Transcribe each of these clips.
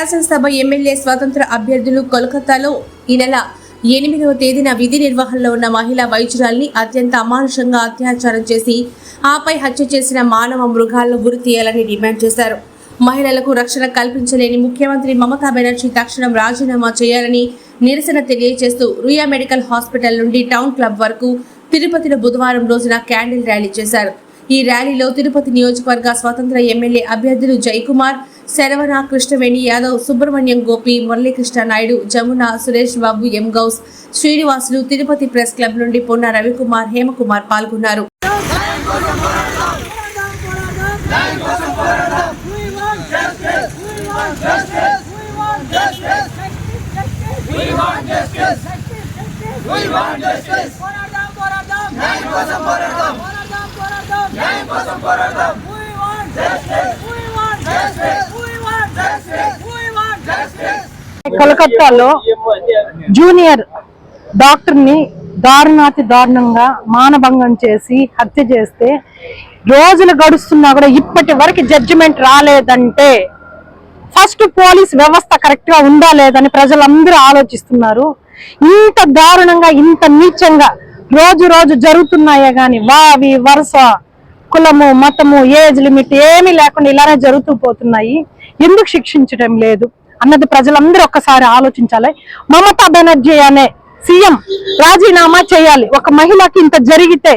శాసనసభ ఎమ్మెల్యే స్వతంత్ర అభ్యర్థులు కోల్కతాలో ఈ నెల ఎనిమిదవ తేదీన విధి నిర్వహణలో ఉన్న మహిళా వైద్యురాల్ని అత్యంత అమానుషంగా అత్యాచారం చేసి ఆపై హత్య చేసిన మానవ మృగాలను గురి తీయాలని డిమాండ్ చేశారు. మహిళలకు రక్షణ కల్పించలేని ముఖ్యమంత్రి మమతా బెనర్జీ తక్షణం రాజీనామా చేయాలని నిరసన తెలియజేస్తూ రుయా మెడికల్ హాస్పిటల్ నుండి టౌన్ క్లబ్ వరకు తిరుపతిలో బుధవారం రోజున క్యాండిల్ ర్యాలీ చేశారు. ఈ ర్యాలీలో తిరుపతి నియోజకవర్గ స్వతంత్ర ఎమ్మెల్యే అభ్యర్థులు Jayakumar Sharavana Krishnaveni Yadav Subrahmanyam Gopi Muralikrishna Naidu Jamuna Suresh Babu M Ghouse Srinivasulu Tirupati press club నుండి పొన్న రవికుమార్ హేమకుమార్ పాల్గొన్నారు We want justice. We want justice. న్యాయం కోసం పోరాడదాం. కలకత్తాలో జూనియర్ డాక్టర్ని దారుణాతి దారుణంగా మానభంగం చేసి హత్య చేస్తే రోజులు గడుస్తున్నా కూడా ఇప్పటి వరకు జడ్జిమెంట్ రాలేదంటే ఫస్ట్ పోలీస్ వ్యవస్థ కరెక్ట్గా ఉందా లేదని ప్రజలందరూ ఆలోచిస్తున్నారు. ఇంత దారుణంగా ఇంత నీచంగా రోజు రోజు జరుగుతున్నాయే గాని వావి వరుస కులము మతము ఏజ్ లిమిట్ ఏమీ లేకుండా ఇలానే జరుగుతూ పోతున్నాయి. ఎందుకు శిక్షించడం లేదు? అన్నది ప్రజలందరూ ఒక్కసారి ఆలోచించాలి. మమతా బెనర్జీ అనే సీఎం రాజీనామా చేయాలి. ఒక మహిళకి ఇంత జరిగితే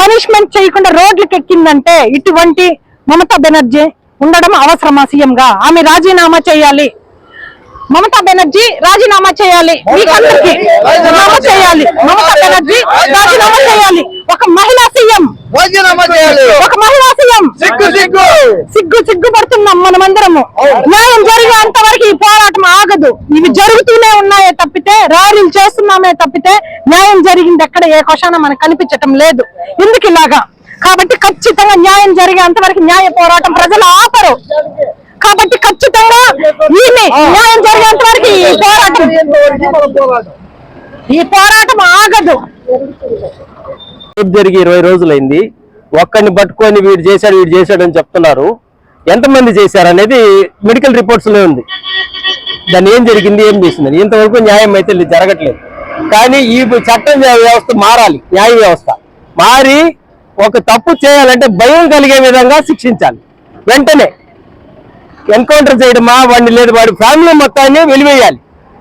పనిష్మెంట్ చేయకుండా రోడ్లకు ఎక్కిందంటే ఇటువంటి మమతా బెనర్జీ ఉండడం అవసరమా సీఎం గా ఆమె రాజీనామా చేయాలి. మమతా బెనర్జీ రాజీనామా చేయాలి. మీకందరికీ చేయాలి. మమతా బెనర్జీ రాజీనామా చేయాలి ఒక మహిళా సీఎం రాజీనామా చేయాలి ఒక మహిళా సీఎం సిగ్గు సిగ్గు సిగ్గు సిగ్గుపడుతున్నాం మనమందరము. న్యాయం జరిగేంత వరకు ఈ పోరాటం ఆగదు. ఇవి జరుగుతూనే ఉన్నాయే తప్పితే ర్యాలీలు చేస్తున్నామే తప్పితే న్యాయం జరిగింది ఎక్కడ ఏ కోశాన మనకు కనిపించటం లేదు. ఎందుకు ఇలాగా? కాబట్టి ఖచ్చితంగా న్యాయం జరిగేంత వరకు న్యాయ పోరాటం ప్రజలు ఆపరు. కాబట్టి ఖచ్చితంగా న్యాయం జరిగేంత వరకు ఈ పోరాటం ఈ పోరాటం ఆగదు. జరిగి ఇరవై రోజులైంది. ఒక్కడిని పట్టుకొని వీడు చేశాడు వీడు చేశాడు అని చెప్తున్నారు. ఎంతమంది చేశారు అనేది మెడికల్ రిపోర్ట్స్లో ఉంది. దాన్ని ఏం జరిగింది ఏం చేసిందని. ఇంతవరకు న్యాయం అయితే లేదు, జరగట్లేదు. కానీ ఈ చట్టం వ్యవస్థ మారాలి న్యాయ వ్యవస్థ. మారి ఒక తప్పు చేయాలంటే భయం కలిగే విధంగా శిక్షించాలి. వెంటనే ఎన్కౌంటర్ చేయడమా వాడిని లేదు వాడి ఫ్యామిలీ మొత్తాన్ని వెలివేయాలి.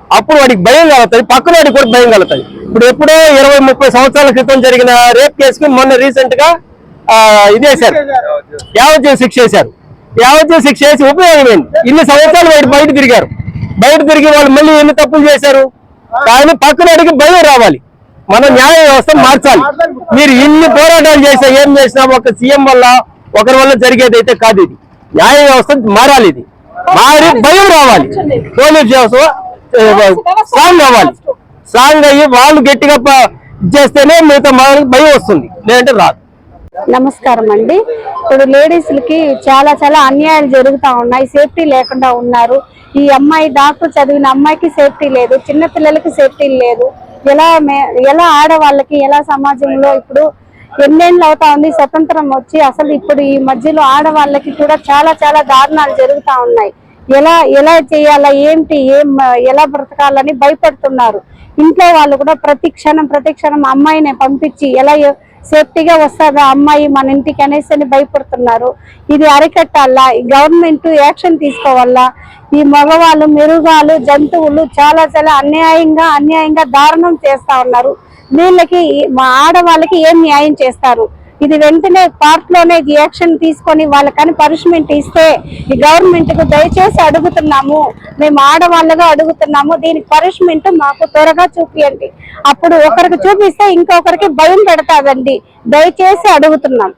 అప్పుడు వాడికి భయం కలుగుతుంది పక్కన వాడికి కూడా భయం కలుగుతుంది. ఇప్పుడు ఎప్పుడో ఇరవై ముప్పై సంవత్సరాల క్రితం జరిగిన రేప్ కేసుకి మొన్న రీసెంట్గా ఆ, ఇదేశారు యావజ్జీవ శిక్ష వేశారు. యావజ్జీవ శిక్ష వేసి ఉపయోగం ఏంటి ఇన్ని సంవత్సరాలు బయట బయట తిరిగారు. బయట తిరిగి వాళ్ళు మళ్ళీ ఎన్ని తప్పులు చేశారు? కానీ పక్కన అడిగి భయం రావాలి. మన న్యాయ వ్యవస్థ మార్చాలి. మీరు ఇన్ని పోరాటాలు చేసినా ఏం చేసినా ఒక సీఎం వల్ల ఒకరి వల్ల జరిగేది అయితే కాదు ఇది. న్యాయ వ్యవస్థ మారాలి ఇది. మారి భయం రావాలి. పోలీస్ వ్యవస్థ స్ట్రాంగ్ అవ్వాలి. స్ట్రాంగ్ అయ్యి వాళ్ళు గట్టిగా చేస్తేనే మిగతా మనకి భయం వస్తుంది. లేదంటే రాదు. నమస్కారం అండి. ఇప్పుడు లేడీస్లకి చాలా చాలా అన్యాయాలు జరుగుతూ ఉన్నాయి. సేఫ్టీ లేకుండా ఉన్నారు. ఈ అమ్మాయి డాక్టర్ చదివిన అమ్మాయికి సేఫ్టీ లేదు. చిన్న పిల్లలకి సేఫ్టీ లేదు. ఎలా మే- ఎలా ఆడవాళ్ళకి ఎలా సమాజంలో ఇప్పుడు ఎన్నేళ్ళు అవుతా ఉంది స్వతంత్రం వచ్చి అసలు ఇప్పుడు ఈ మధ్యలో ఆడవాళ్ళకి కూడా చాలా చాలా దారుణాలు జరుగుతూ ఉన్నాయి. ఎలా ఎలా చేయాలా ఏంటి ఏం ఎలా బ్రతకాలని భయపడుతున్నారు. ఇంట్లో వాళ్ళు కూడా ప్రతి క్షణం ప్రతి క్షణం అమ్మాయిని పంపించి ఎలా సేఫ్టీగా వస్తుందా అమ్మాయి మన ఇంటికి అనేసి అని భయపడుతున్నారు. ఇది అరికట్టాలా? ఈ గవర్నమెంట్ యాక్షన్ తీసుకోవాలా? ఈ మగవాళ్ళు మెరుగాలు జంతువులు చాలా చాలా అన్యాయంగా అన్యాయంగా దారుణం చేస్తా ఉన్నారు. వీళ్ళకి మా ఆడవాళ్ళకి ఏం న్యాయం చేస్తారు? ఇది వెంటనే పార్ట్లోనే యాక్షన్ తీసుకొని వాళ్ళకని పనిష్మెంట్ ఇస్తే ఈ గవర్నమెంట్కు దయచేసి అడుగుతున్నాము. మేము ఆడవాళ్ళగా అడుగుతున్నాము. దీనికి పనిష్మెంట్ మాకు త్వరగా చూపియండి. అప్పుడు ఒకరికి చూపిస్తే ఇంకొకరికి భయం పెడతాదండి. దయచేసి అడుగుతున్నాం.